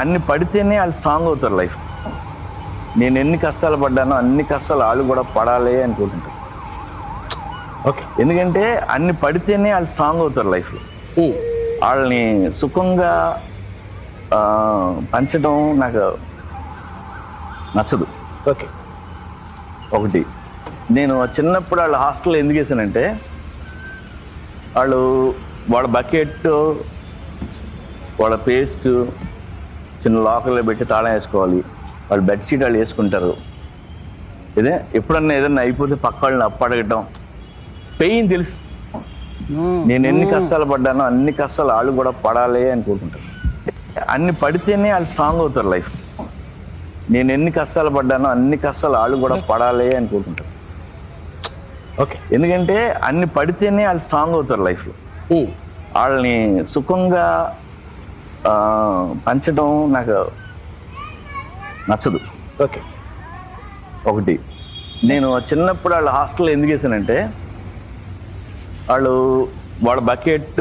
అన్ని పడితేనే వాళ్ళు స్ట్రాంగ్ అవుతారు లైఫ్ నేను ఎన్ని కష్టాలు పడ్డానో అన్ని కష్టాలు వాళ్ళు కూడా పడాలి అనుకుంటుంటారు. ఓకే ఎందుకంటే అన్ని పడితేనే వాళ్ళు స్ట్రాంగ్ అవుతారు లైఫ్లో. వాళ్ళని సుఖంగా పంచడం నాకు నచ్చదు. ఓకే ఒకటి నేను చిన్నప్పుడు వాళ్ళ హాస్టల్లో ఎందుకు వేసానంటే వాళ్ళు వాళ్ళ బకెట్ వాళ్ళ పేస్ట్ చిన్న లాకర్లో పెట్టి తాళం వేసుకోవాలి. వాళ్ళు బెడ్షీట్ వాళ్ళు వేసుకుంటారు. ఇదే ఎప్పుడన్నా ఏదన్నా అయిపోతే పక్క వాళ్ళని అప్పడగటం. పెయిన్ తెలుసు. నేను ఎన్ని కష్టాలు పడ్డానో అన్ని కష్టాలు వాళ్ళు కూడా పడాలి అనుకుంటుంటారు. అన్ని పడితేనే వాళ్ళు స్ట్రాంగ్ అవుతారు లైఫ్ నేను ఎన్ని కష్టాలు పడ్డానో అన్ని కష్టాలు వాళ్ళు కూడా పడాలి అనుకుంటుంటారు. ఓకే. ఎందుకంటే అన్ని పడితేనే వాళ్ళు స్ట్రాంగ్ అవుతారు లైఫ్లో. వాళ్ళని సుఖంగా పంచడం నాకు నచ్చదు. ఓకే. ఒకటి. నేను చిన్నప్పుడు వాళ్ళ హాస్టల్లో ఎందుకు వేసానంటే వాళ్ళు వాళ్ళ బకెట్